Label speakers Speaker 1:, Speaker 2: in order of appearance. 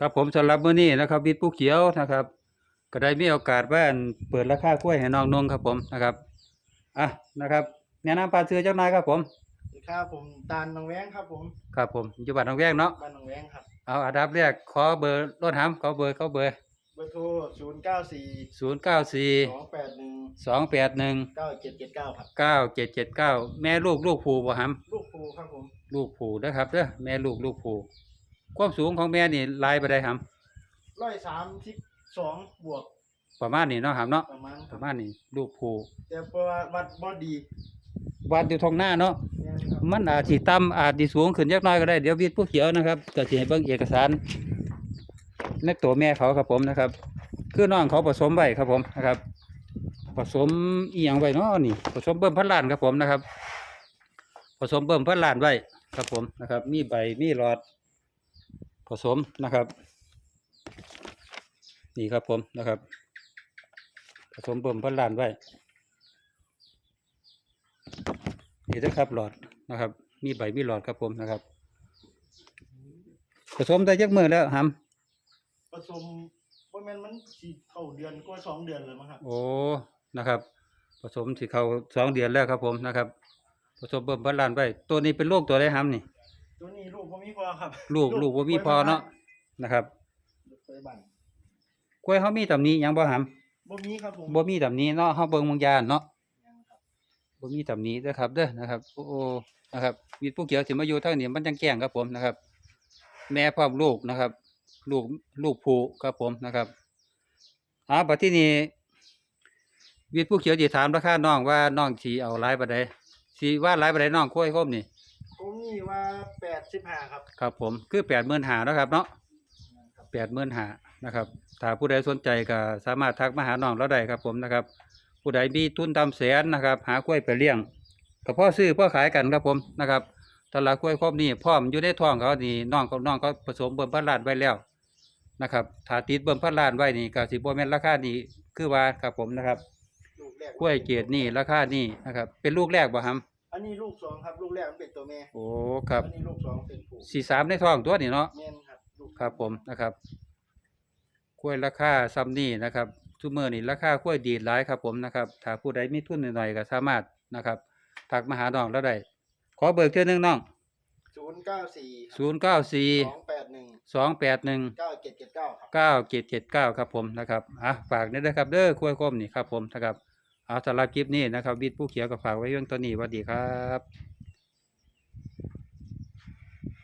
Speaker 1: ครับผมสำหรับมื้อนี้นะครับวิทย์ผู้เขียวนะครับ ก็ได้มีโอกาสว่าอั่นเปิดราคากล้วยให้น้องนงครับผมนะครับอะนะครับแนะนำปลาเสือเจ้านายครับผม
Speaker 2: สวัสดีครับผมตาลหนองแวงครับผม
Speaker 1: ครับผมอยู่บ้านหนองแวงเนาะ
Speaker 2: บ้านหนองแวงครับ
Speaker 1: เอาอันดับแรกขอเบอร์รถหำขอเบอร์ขอเบอร์
Speaker 2: เบอร์โทรศูนย์เก้าสี่
Speaker 1: 094
Speaker 2: สองแปดหนึ่ง
Speaker 1: 281
Speaker 2: เก้าเจ็ดเจ็ดเก้าครับ
Speaker 1: 9779แม่ลูกลูกผูบ่หำ
Speaker 2: ลูกภูครับผม
Speaker 1: ลูกผูนะครับเด้อแม่ลูกลูกผู ความสูงของแม่นี่ลายไปได้หำ
Speaker 2: ร้อยสามสิบสองบวก
Speaker 1: ประมาณนี้เนาะหำเนาะ
Speaker 2: ประมาณค
Speaker 1: ป
Speaker 2: รับ
Speaker 1: ระมาณนี้ลูกผู
Speaker 2: แต่เพราะว่าวัดบอดี
Speaker 1: วัดอยู่ทางหน้าเนาะ
Speaker 2: เนี่ยครับ
Speaker 1: มันอาจสิต่ำอาจสิสูงขึ้นจักหน้อยก็ได้เดี๋ยววิทย์ผู้เขียวนะครับก็สิให้เบิ่งเอกสารในตัวแม่เขาครับผมนะครับ คือน้องเขาผสมไว้ครับผมนะครับ ผสมอีหยังไว้เนาะนี่ ผสมเบิ่มพันล้านครับผมนะครับ ผสมเบิ่มพันล้านไว้ครับผมนะครับ มีใบมีหลอด ผสมนะครับ นี่ครับผมนะครับ ผสมเบิ่มพันล้านไว้นี่นะครับหลอดนะครับ มีใบมีหลอดครับผมนะครับ ผสมได้จักมือแล้วห
Speaker 2: ผสมว่าแม่นมันสี่เข้าเดือนกว่าสองเดือนเลยมั้งครับำ
Speaker 1: โอ้นะครับผสมสิเขาสองเดือนแล้วครับผมนะครับผสมเบิ่มพันล้านไว้ตัวนี้เป็นลูกตัวได้หำนี่
Speaker 2: ตัวนี้ลูกผมมีพอครับ
Speaker 1: ลูกลูกบ่มีพอเนาะนะครับ
Speaker 2: ลูกเคยบัน
Speaker 1: กล้วยเฮามีตำหนี้ยังบ่ห
Speaker 2: บ่มีครับผมำ
Speaker 1: บ่มีตำหนี้เนาะเฮาเบิ่งบางยานเนาะ
Speaker 2: ยังครับ
Speaker 1: บ่มีตำหนี้เด้อครับเด้อนะครับโอ้โอ้นะครับมีผู้เขียวสิมาอยู่ทางนี้มันจังแกล้งครับผมนะครับ แม่พร้อมลูกนะครับ ลูกลูกผู้ครับผมนะครับอ่าบัดที่นี้วิทย์ผู้เขียวสิถามราคาน้องว่าน้องสิเอาหลายปานใดสิว่าหลายปานใดน้องกล้วยคมนี่
Speaker 2: ผม นี่ว่าแปดสิบห้าครับ
Speaker 1: ครับผมคือ85,000เนาะครับเนาะ
Speaker 2: ยังครับ
Speaker 1: แปดหมื่นหานะครับถ้าผู้ใดสนใจก็สามารถทักมาหาน้องเราได้ครับผมนะครับ ผู้ใดมีทุนตามแสนนะครับ หากล้วยไปเลี้ยงก็พ่อซื้อพ่อขายกันครับผมนะครับตลาดกล้วยครอบนี่พร้อมอยู่ในท้องเขานี่น้องกับน้องก็ผสมเบิ่มพันล้านไว้แล้วนะครับถ้าติดเบิ่มพันล้านไว้นี่ก็สิบ่แม่นราคานี้คือว่าครับผมนะครับ
Speaker 2: ลูกแรก
Speaker 1: กล้วยเกรดนี่ราคานี่นะครับ เป็นลูกแรกบ่ครับ
Speaker 2: อันนี้ลูกสองครับ ลูกแรกมันเป็นตัวแม่
Speaker 1: โอ้ครับ
Speaker 2: อันนี้ลูกสองเป็นผู้
Speaker 1: สี่สามในท้องตัวนี่เนาะ
Speaker 2: แม่นครับลูก
Speaker 1: ครับผมนะครับกล้วยราคาซ้ำนี่นะครับทุกมื่อนี่ราคากล้วยดีหลายครับผมนะครับถ้าผู้ใดมีทุนหน่อยๆก็สามารถนะครับทักมาหาน้องเราได้ขอเบิกเทื่อหนึงน้อง
Speaker 2: ศูนย์เก้าสี่
Speaker 1: ศูนย์เก้าสี่
Speaker 2: สองแปดหนึ่ง
Speaker 1: สองแปดหนึ่ง
Speaker 2: เก้าเจ็ดเจ็ดเก้าครับ
Speaker 1: เก้าเจ็ดเจ็ดเก้าครับผมนะครับอะฝากนี่ด้วยครับเด้อกล้วยคมนี่ครับผมนะครับ เอาสำหรับคลิปนี้นะครับวิทย์ผู้เขียวก็ฝากไว้เรื่องตัวนี้สวัสดีครับ